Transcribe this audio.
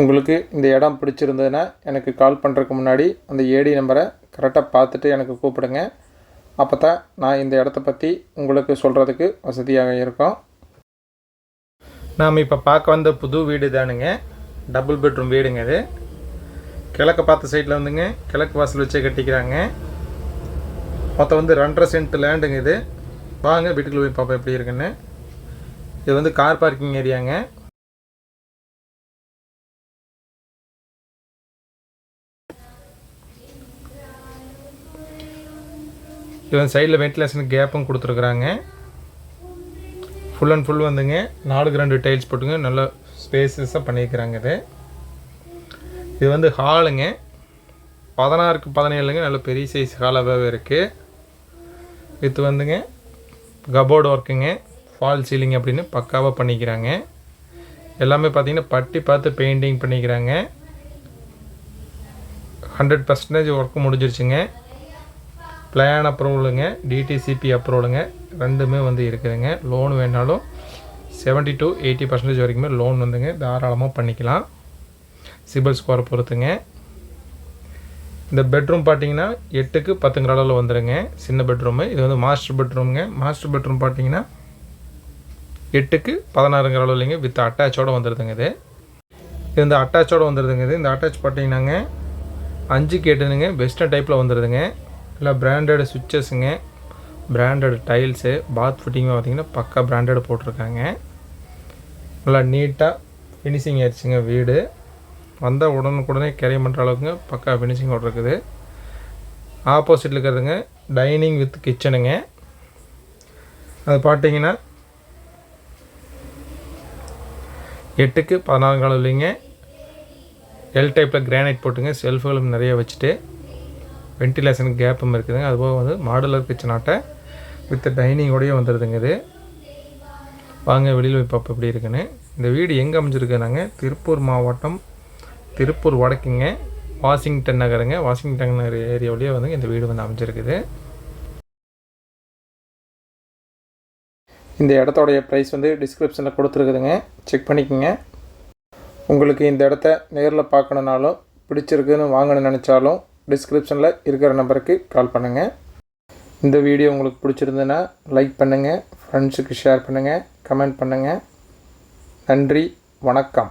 உங்களுக்கு இந்த இடம் பிடிச்சிருந்ததுன்னா எனக்கு கால் பண்ணுறதுக்கு முன்னாடி அந்த ஏடி நம்பரை கரெக்டாக பார்த்துட்டு எனக்கு கூப்பிடுங்க. அப்போ தான் நான் இந்த இடத்த பற்றி உங்களுக்கு சொல்கிறதுக்கு வசதியாக இருக்கும். நாம் இப்போ பார்க்க வந்த புது வீடு தானுங்க. டபுள் பெட்ரூம் வீடுங்க இது. கிழக்க பார்த்த சைடில் வந்துங்க கிழக்கு வாசல் வச்சே கட்டிக்கிறாங்க. மொத்தம் வந்து ரெண்டரை சென்ட் லேண்டுங்க இது. வாங்க வீட்டுக்குள்ள போய் பார்ப்போம் எப்படி இருக்குன்னு. இது வந்து கார் பார்க்கிங் ஏரியாங்க இவன் சைடில் வென்டிலேஷனுக்கு கேப்பும் கொடுத்துருக்குறாங்க. ஃபுல் அண்ட் ஃபுல் வந்துங்க. நாலுக்கு ரெண்டு டைல்ஸ் போட்டுங்க. நல்ல ஸ்பேசஸாக பண்ணியிருக்கிறாங்க இது. இது வந்து ஹாலுங்க பதினாறுக்கு பதினேழுங்க. நல்ல பெரிய சைஸ் ஹாலாகவே இருக்குது இது வந்துங்க. கபோர்டு ஒர்க்குங்க ஃபால் சீலிங் அப்படின்னு பக்காவாக பண்ணிக்கிறாங்க. எல்லாமே பார்த்திங்கன்னா பட்டி பார்த்து பெயிண்டிங் பண்ணிக்கிறாங்க. ஹண்ட்ரட் பர்சன்டேஜ் ஒர்க்கு முடிஞ்சிருச்சுங்க. பிளான் அப்ரூவலுங்க டிடிசிபி அப்ரூவலுங்க ரெண்டுமே வந்து இருக்குதுங்க. லோன் வேணாலும் செவன்ட்டி டு எயிட்டி பர்சன்டேஜ் வரைக்குமே லோன் வந்துங்க தாராளமாக பண்ணிக்கலாம். சிபில் ஸ்கோர் பொறுத்துங்க. இந்த பெட்ரூம் பார்த்தீங்கன்னா எட்டுக்கு பத்துங்கிற அளவில் வந்துடுங்க சின்ன பெட்ரூமு இது வந்து மாஸ்டர் பெட்ரூமுங்க மாஸ்டர் பெட்ரூம் பார்த்தீங்கன்னா எட்டுக்கு பதினாறுங்கிற அளவுலைங்க வித் அட்டாச்சோடு வந்துடுதுங்க இது. இது இந்த அட்டாச்சோடு வந்துடுதுங்க இது. இந்த அட்டாச் பார்த்தீங்கன்னாங்க அஞ்சுக்கு எட்டுனுங்க வெஸ்டர்ன் டைப்பில் வந்துடுதுங்க இல்லை பிராண்டட் சுவிட்சஸுங்க பிராண்டட் டைல்ஸு பாத் ஃபிட்டிங்கும் பார்த்தீங்கன்னா பக்கா பிராண்டட் போட்டிருக்காங்க. நல்லா நீட்டாக ஃபினிஷிங் ஆயிடுச்சுங்க வீடு. வந்தால் உடனுக்குடனே கேரி பண்ணுற அளவுக்குங்க பக்கா ஃபினிஷிங்கோடு இருக்குது ஆப்போசிட்டில் இருக்கிறதுங்க டைனிங் வித் கிச்சனுங்க அது பார்த்தீங்கன்னா எட்டுக்கு பதினாறு காலம் இல்லைங்க எல் டைப்பில் கிரானைட் போட்டுங்க செல்ஃபுகளும் நிறைய வச்சுட்டு. வென்டிலேஷனுக்கு கேப்பும் இருக்குதுங்க அதுபோக வந்து மாடுலர் கிச்சன் வித் டைனிங்கோடய வந்துடுதுங்க இது. வாங்க வெளியில் போய் பார்ப்போம் எப்படி இருக்குன்னு. இந்த வீடு எங்கே அமைஞ்சிருக்குனாங்க? திருப்பூர் மாவட்டம் திருப்பூர் வடக்குங்க வாஷிங்டன் நகருங்க. வாஷிங்டன் நகர் ஏரியாவிலேயே வந்து இந்த வீடு வந்து அமைஞ்சிருக்குது. இந்த இடத்தோடைய ப்ரைஸ் வந்து டிஸ்கிரிப்ஷனில் கொடுத்துருக்குதுங்க. செக் பண்ணிக்கோங்க. உங்களுக்கு இந்த இடத்த நேரில் பார்க்கணுனாலும் பிடிச்சிருக்குன்னு வாங்கணும்னு நினச்சாலும் டிஸ்கிரிப்ஷனில் இருக்கிற நம்பருக்கு கால் பண்ணுங்கள் இந்த வீடியோ உங்களுக்கு பிடிச்சிருந்ததுன்னா லைக் பண்ணுங்கள் ஃப்ரெண்ட்ஸுக்கு ஷேர் பண்ணுங்கள் கமெண்ட் பண்ணுங்கள் நன்றி வணக்கம்.